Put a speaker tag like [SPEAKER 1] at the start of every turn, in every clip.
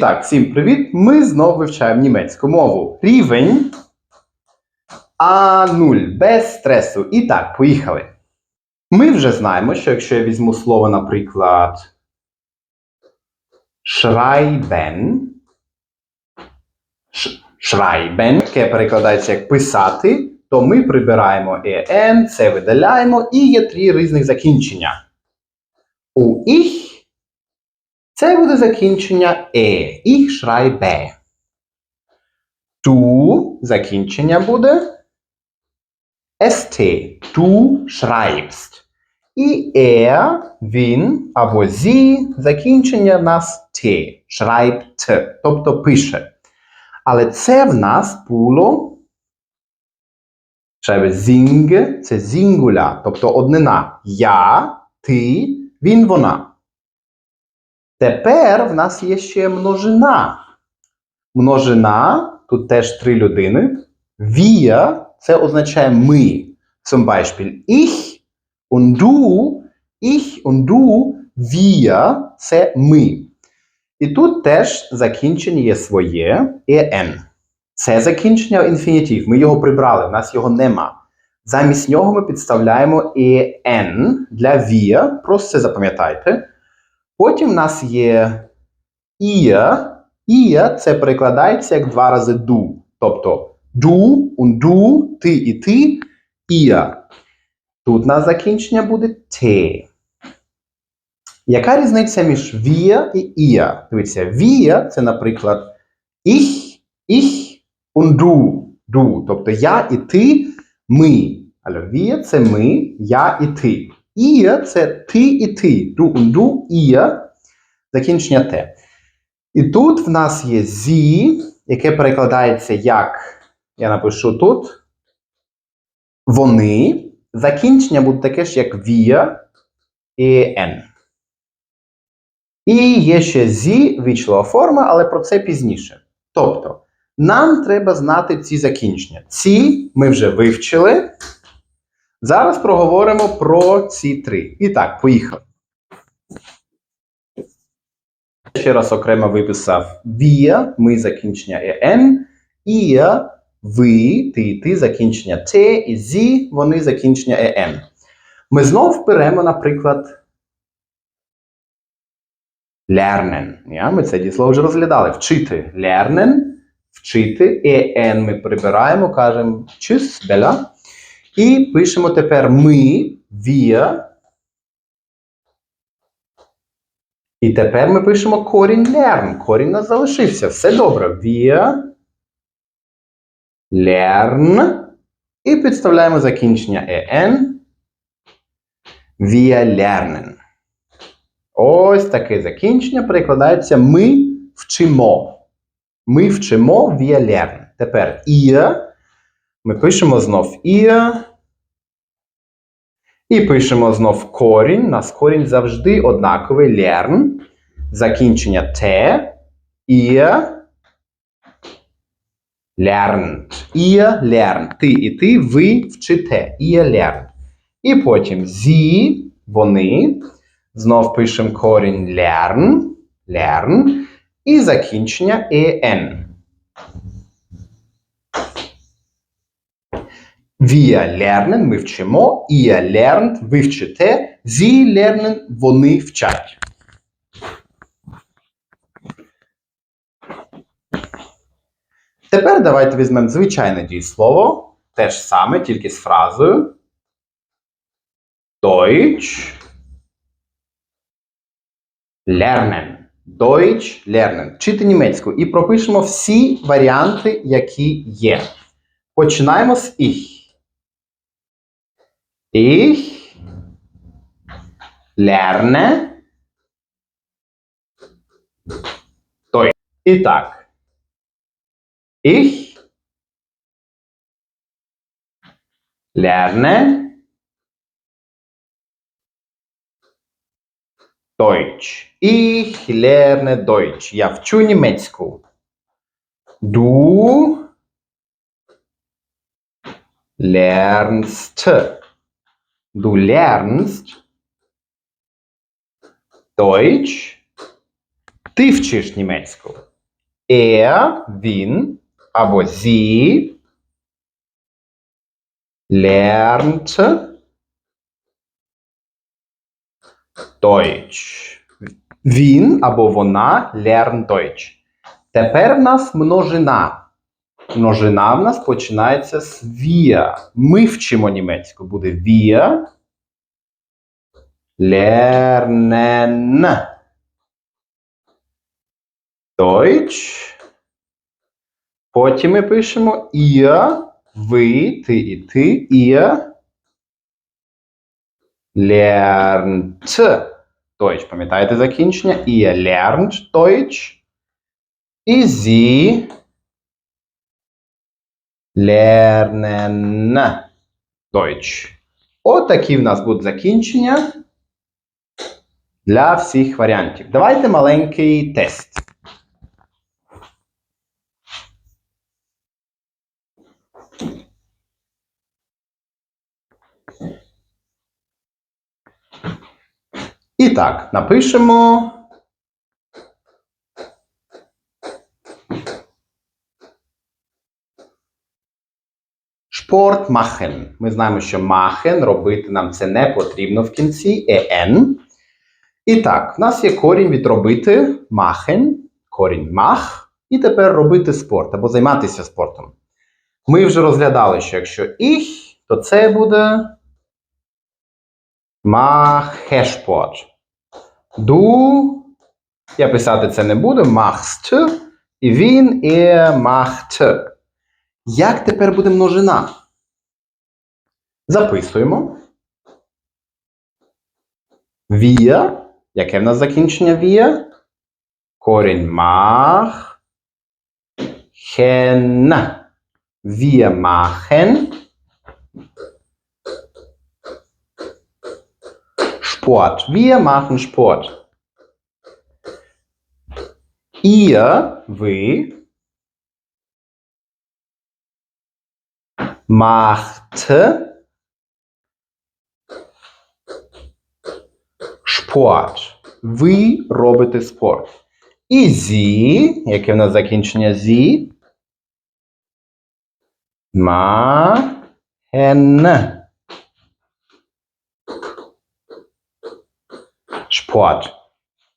[SPEAKER 1] Так, всім привіт! Ми знову вивчаємо німецьку мову. Рівень А0 без стресу. І так, поїхали. Ми вже знаємо, що якщо я візьму слово, наприклад, schreiben, schreiben, яке перекладається як писати, то ми прибираємо en, це видаляємо, і є три різних закінчення. У ich це буде закінчення е. Ich schreibe. Du закінчення буде st. Du schreibst. І er, він або sie закінчення в нас t. Schreibt. Тобто пише. Але це в нас було Шайбе зінг це зінгуля, тобто однина. Я, ти, він, вона. Тепер в нас є ще множина. Множина, тут теж три людини. Wir – це означає ми. Zum Beispiel ich und du, ich und du, wir – це ми. І тут теж закінчення є своє en. Це закінчення інфінітив. Ми його прибрали, в нас його нема. Замість нього ми підставляємо en для wir. Просто це запам'ятайте. Потім в нас є ihr. Ihr – це перекладається як два рази du. Тобто und du, ти і ти, ihr. Тут на закінчення буде te. Яка різниця між wir і ihr? Дивіться, wir – це, наприклад, ich und du. du. Тобто я і ти, ми. Але wir – це ми, я і ти. Ihr – це ти і ти. Und du. Закінчення те. І тут в нас є зі, яке перекладається як, я напишу тут, вони. Закінчення буде таке ж, як wir і n. І є ще зі, вічлова форма, але про це пізніше. Тобто, нам треба знати ці закінчення. Ці ми вже вивчили. Зараз проговоримо про ці три. І так, поїхали. Ще раз окремо виписав wir, ми закінчення en, ihr, ви, ти, ти закінчення те, і зі, вони закінчення en. Ми знов беремо, наприклад, lernen. Ja? Ми це дієслово вже розглядали. Вчити. Lernen, вчити. en ми прибираємо, кажемо tschüss, Bella. І пишемо тепер ми, wir. І тепер ми пишемо корінь lern. Корінь у нас залишився. Все добре. Wir lern. І підставляємо закінчення en. Wir lernen. Ось таке закінчення перекладається ми вчимо. Ми вчимо wir lernen. Тепер ihr. Ми пишемо знов ihr. І пишемо знов корінь. У нас корінь завжди однаковий lern. Закінчення те. Ihr lernt. Ihr lernt. Ти і ти, ви вчите. Ihr lernt. І потім зі, вони. Знов пишемо корінь lern. Lern. І закінчення en. Wir lernen, ми вчимо, ihr lernt, ви вчите, sie lernen, вони вчать. Тепер давайте візьмемо звичайне дієслово, те ж саме, тільки з фразою Deutsch lernen. Deutsch lernen. Вчити німецьку. І пропишемо всі варіанти, які є. Починаємо з ich. Ich lerne Deutsch. І так. Ich lerne Deutsch. Ich lerne Deutsch. Я вчу німецьку. Du lernst. Du lernst Deutsch. Ти вчиш німецьку. Er, він або sie lernt Deutsch. Він або вона lernt Deutsch. Тепер в нас множина. Множина в нас починається з wir. Ми вчимо німецьку. Буде wir lernen Deutsch. Потім ми пишемо ihr, ви, ти і ти, ihr lernt Deutsch. Пам'ятаєте закінчення? Ihr lernt Deutsch. І sie lernen Deutsch. Отакі в нас будуть закінчення для всіх варіантів. Давайте маленький тест. І так, напишемо. Sport machen. Ми знаємо, що machen робити нам це не потрібно в кінці en. І так, в нас є корінь від робити machen, корінь mach, і тепер робити спорт або займатися спортом. Ми вже розглядали, що якщо ich, то це буде Sport. Du, я писати це не буду, machst, і він er macht. Як тепер буде множина? Записуємо. Wir. Яке в нас закінчення wir? Корінь mach. Hen. Wir machen. Sport. Wir machen Sport. Ihr, ви, macht Sport. Ви робите спорт. І зі, яке в нас закінчення зі? Machen Sport.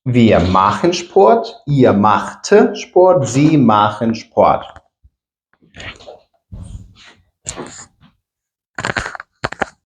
[SPEAKER 1] Wir machen Sport, ihr macht Sport, sie machen Sport.